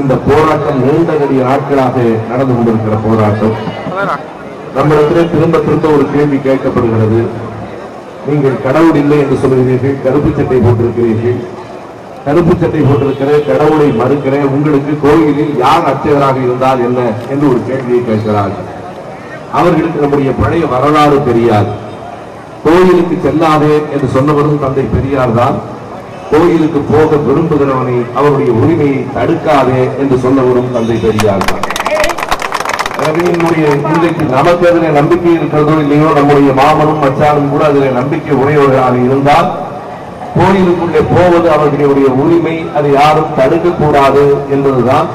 இந்த போராட்டம் நீண்ட நெடிய நாட்களாக நடந்து கொண்டிருக்கிற போராட்டம். நம்மிடத்திலே திரும்ப திரும்ப ஒரு கேள்வி கேட்கப்படுகிறது. நீங்கள் கடவுள் இல்லை என்று சொல்கிறீர்கள் கருப்பு சட்டை போட்டிருக்கிறீர்கள். கருப்பு சட்டை போட்டிருக்கிறேன் கடவுளை மறுக்கிறேன். உங்களுக்கு கோயிலில் யார் அர்ச்சகராக இருந்தால் என்ன என்று ஒரு கேள்வியை கேட்கிறார்கள் அவர்களுக்கு நம்முடைய பழைய வரலாறு தெரியாது. கோயிலுக்கு செல்லாதே என்று சொன்னவரும் தந்தை பெரியார் தான். கோயிலுக்கு போக விரும்புகிறவனை அவருடைய உரிமையை தடுக்காதே என்று சொன்னவரும் தந்தை பெரியார் எனவே என்னுடைய இன்றைக்கு நமக்கு அதில் நம்பிக்கை இருக்கிறதோ இல்லையோ நம்முடைய மாமனும் மச்சானும் கூட அதில் நம்பிக்கை உடையவர்களாக இருந்தால் கோயிலுக்குள்ளே போவது அவர்களுடைய உரிமை அதை யாரும் தடுக்கக்கூடாது என்பதுதான்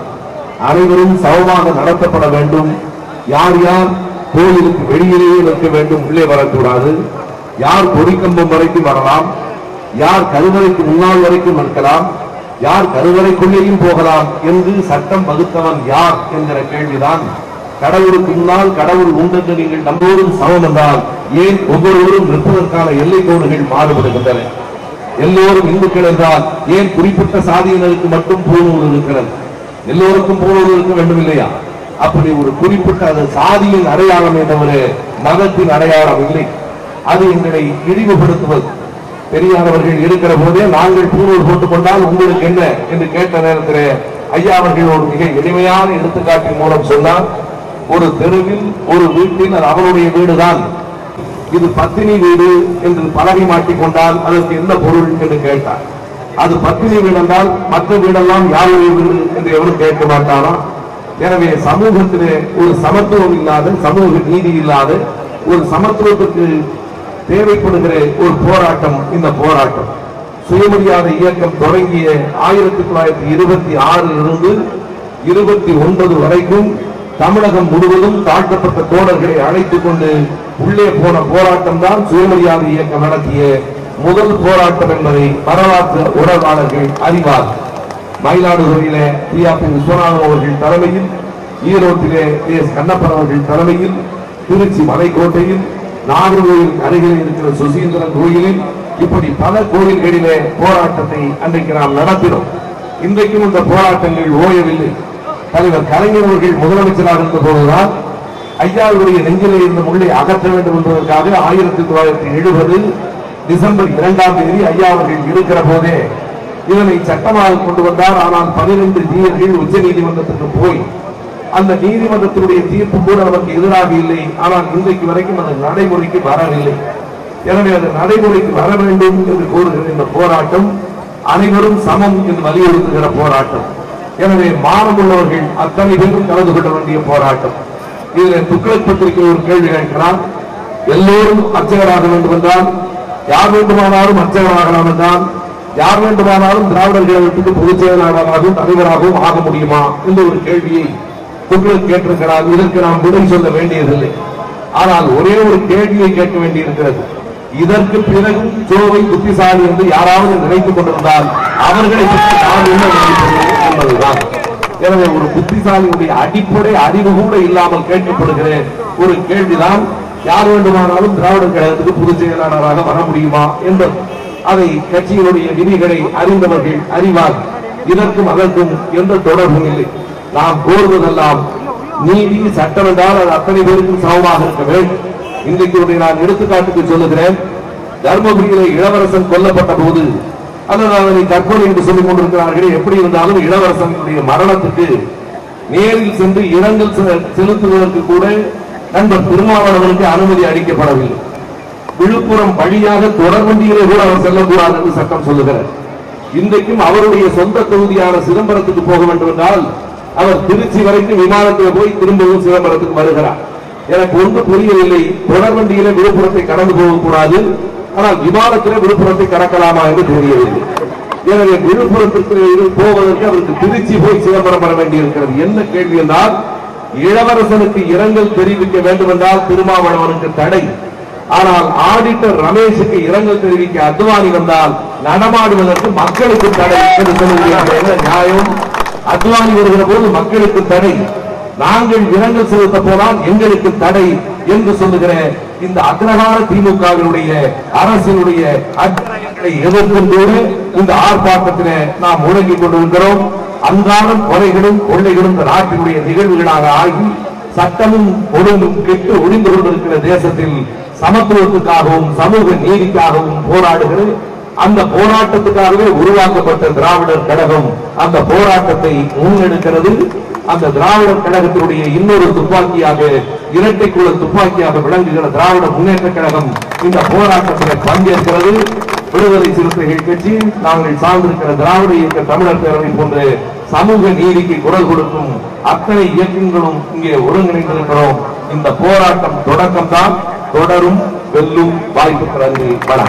அனைவரும் சமமாக நடத்தப்பட வேண்டும். யார் யார் கோயிலுக்கு வெளியிலேயே நிற்க வேண்டும் உள்ளே வரக்கூடாது. யார் கொடிக்கம்பம் வரைக்கும் வரலாம் யார் கருவறைக்கு முன்னால் வரைக்கும் நிற்கலாம் யார் கருவறைக்குள்ளேயும் போகலாம் என்று சட்டம் வகுத்தவன் யார் என்கிற கேள்விதான். கடவுளுக்கு முன்னால் கடவுள் உண்டென்று நீங்கள் நம்போதும் சமம் என்றால் ஏன் ஒவ்வொருவரும் நிற்பதற்கான எல்லை கோடுகள் மாறுபடுகின்றன? எல்லோரும் இந்துக்கள் என்றால் ஏன் குறிப்பிட்ட சாதியினருக்கு மட்டும் பூணூல் இருக்கிறது? எல்லோருக்கும் பூணூல் இருக்க வேண்டும் இல்லையா? அப்படி ஒரு குறிப்பிட்ட அது சாதியின் அடையாளம் தவிர மதத்தின் அடையாளம் இல்லை. அது எங்களை இழிவுபடுத்துவது. பெரியார் அவர்கள் இருக்கிற போதே நாங்கள் பூணூல் போட்டுக் கொண்டால் உங்களுக்கு என்ன என்று கேட்ட நேரத்தில் ஐயா அவர்கள் ஒரு மிக எளிமையான எடுத்துக்காட்டின் மூலம் சொன்னார். ஒரு தெருவில் ஒரு வீட்டில் அது அவருடைய வீடுதான். இது பத்தினி வீடு என்று பலகை மாட்டிக்கொண்டால் அதற்கு என்ன பொருள் என்று கேட்டார். அது பத்தினி வீடு என்றால் மற்ற வீடெல்லாம் யாருடைய வீடு என்று எவரும் கேட்க மாட்டாரா? எனவே சமூகத்திலே ஒரு சமத்துவம் இல்லாத சமூக நீதி இல்லாத ஒரு சமத்துவத்துக்கு தேவைப்படுகிற ஒரு போராட்டம் இந்த போராட்டம். சுயமரியாதை இயக்கம் தொடங்கிய ஆயிரத்தி தொள்ளாயிரத்தி இருபத்தி ஆறில் இருந்து இருபத்தி ஒன்பது வரைக்கும் தமிழகம் முழுவதும் தாழ்த்தப்பட்ட தோழர்களை அழைத்துக் கொண்டு உள்ளே போன போராட்டம் தான் சுயமரியாதை இயக்கம் நடத்திய முதல் போராட்டம் என்பதை வரலாற்று உறவாளர்கள் அறிவார். மயிலாடுதுறையிலே பி. விஸ்வநாதன் அவர்கள் தலைமையில் ஈரோட்டிலே கண்ணப்பன் அவர்கள் தலைமையில் திருச்சி மலைக்கோட்டையில் நாகர்கோயில் அருகில் இருக்கிற சுசீந்திரன் கோயிலில் இப்படி பல கோயில்களிலே போராட்டத்தை அன்றைக்கு நாம் நடத்தினோம். இன்றைக்கும் இந்த போராட்டங்கள் ஓயவில்லை. தலைவர் கலைஞர் அவர்கள் முதலமைச்சராக இருந்த போதுதான் ஐயாவுடைய நெஞ்சிலே இருந்த முள்ளை அகற்ற வேண்டும் என்பதற்காக ஆயிரத்தி தொள்ளாயிரத்தி எழுபது டிசம்பர் இரண்டாம் தேதி ஐயா அவர்கள் இருக்கிற போதே இதனை சட்டமாக கொண்டு வந்தார். ஆனால் பதினைந்து நீர்கள் உச்ச நீதிமன்றத்துக்கு போய் அந்த நீதிமன்றத்தினுடைய தீர்ப்பு கூட நமக்கு எதிராக இல்லை. ஆனால் இன்றைக்கு வரைக்கும் அது நடைமுறைக்கு வரவில்லை. எனவே அது நடைமுறைக்கு வர வேண்டும் என்று கூறுகிற இந்த போராட்டம் அனைவரும் சமம் என்று வலியுறுத்துகிற போராட்டம். எனவே மானமுள்ளவர்கள் அத்தனை பேரும் கலந்து கொள்ள வேண்டிய போராட்டம். இதில் துக்ளக் பத்திரிகை ஒரு கேள்வி கேட்கிறார் எல்லோரும் அர்ச்சகராக வேண்டும் என்றால் யார் வேண்டுமானாலும் அர்ச்சகராகலாம் என்றால் யார் வேண்டுமானாலும் திராவிடர் கழகத்துக்கு பொதுச் செயலாளராகவும் தலைவராகவும் ஆக முடியுமா? என்ற ஒரு கேள்வியை குரல் கேட்டிருக்கிறார் இதற்கு நாம் விடை சொல்ல வேண்டியதில்லை. ஆனால் ஒரே ஒரு கேள்வியை கேட்க வேண்டியிருக்கிறது. இதற்கு பிறகு சோவை புத்திசாலி என்று யாராவது நினைத்துக் கொண்டிருந்தால் அவர்களை பற்றி நான் என்ன என்பதுதான். எனவே ஒரு புத்திசாலியுடைய அடிப்படை அறிவு கூட இல்லாமல் கேட்கப்படுகிற ஒரு கேள்விதான் யார் வேண்டுமானாலும் திராவிடர் கழகத்துக்கு பொதுச் செயலாளராக வர முடியுமா என்பது. அதை கட்சியினுடைய விதிகளை அறிந்தவர்கள் அறிவார் இதற்கும் அதற்கும் எந்த தொடர்பும் இல்லை. நாம் கோருவதெல்லாம் நீதி சட்டம் என்றால் அது அத்தனை பேருக்கும் சமமாக இருக்க வேண்டும். இன்றைக்கு ஒன்றை நான் எடுத்துக்காட்டுக்கு சொல்லுகிறேன். தர்மபுரியிலே இளவரசன் கொல்லப்பட்ட போது அல்லது அதனை தற்கொலை என்று சொல்லிக் கொண்டிருக்கிறார்கள் எப்படி இருந்தாலும் இளவரசனுடைய மரணத்துக்கு நேரில் சென்று இரங்கல் செ- செலுத்துவதற்கு கூட நண்பர் திருமாவளவனுக்கு அனுமதி அளிக்கப்படவில்லை. விழுப்புரம் வழியாக தொடர்வண்டியிலே கூட அவர் செல்லக்கூடாது என்று சட்டம் சொல்லுகிறார் இன்றைக்கும் அவருடைய சொந்த தொகுதியான சிதம்பரத்துக்கு போக வேண்டும் என்றால் அவர் திருச்சி வரைக்கும் விமானத்தில் போய் திரும்பவும் சிதம்பரத்துக்கு வருகிறார். எனக்கு ஒன்று புரியவில்லை. தொடர் வண்டியில விழுப்புரத்தை கடந்து போகக்கூடாது ஆனால் விமானத்திலே விழுப்புரத்தை கடக்கலாமா என்று தெரியவில்லை. எனவே விழுப்புரத்திற்கு போவதற்கு அவருக்கு திருச்சி போய் சிதம்பரம் வர வேண்டியிருக்கிறது. என்ன கேள்வி என்றால் இளவரசனுக்கு இரங்கல் தெரிவிக்க வேண்டும் என்றால் திருமாவளவனுக்கு தடை. ஆனால் ஆடிட்டர் ரமேஷுக்கு இரங்கல் தெரிவிக்க அத்வானி வந்தால் நடமாடுவதற்கு மக்களுக்கு தடை. என்று சொல்லுகிறார் என்ன நியாயம்? அத்வானி வருகிற போது மக்களுக்கு தடை. நாங்கள் இரங்கல் செலுத்த போனால் எங்களுக்கு தடை என்று சொல்லுகிற இந்த அக்ரகார திமுகவினுடைய அரசினுடைய அக்கறைகளை எதிர்கொண்டோடு இந்த ஆர்ப்பாட்டத்திலே நாம் முழங்கிக் கொண்டிருக்கிறோம். அன்றாடம் கொலைகளும் கொள்ளைகளும் இந்த நாட்டினுடைய நிகழ்வுகளாக ஆகி சட்டமும் ஒழுங்கும் கெட்டு ஒளிந்து கொண்டிருக்கிற தேசத்தில் சமத்துவத்துக்காகவும் சமூக நீதிக்காகவும் போராடுகிறது. அந்த போராட்டத்துக்காகவே உருவாக்கப்பட்ட திராவிடர் கழகம் அந்த போராட்டத்தை முன்னெடுக்கிறது அந்த திராவிடர் கழகத்தினுடைய இன்னொரு துப்பாக்கியாக இரட்டை குழு துப்பாக்கியாக விளங்குகிற திராவிட முன்னேற்ற கழகம் இந்த போராட்டத்தில் பங்கேற்கிறது விடுதலை சிறுத்தைகள் கட்சி நாங்கள் சார்ந்திருக்கிற திராவிட இயக்க தமிழர் பேரவை போன்ற சமூக நீதிக்கு குரல் கொடுக்கும் அத்தனை இயக்கங்களும் இங்கே ஒருங்கிணைந்திருக்கிறோம். இந்த போராட்டம் தொடக்கம்தான் தொடரும் வெல்லும் வாய்ப்புகள் அங்கு வர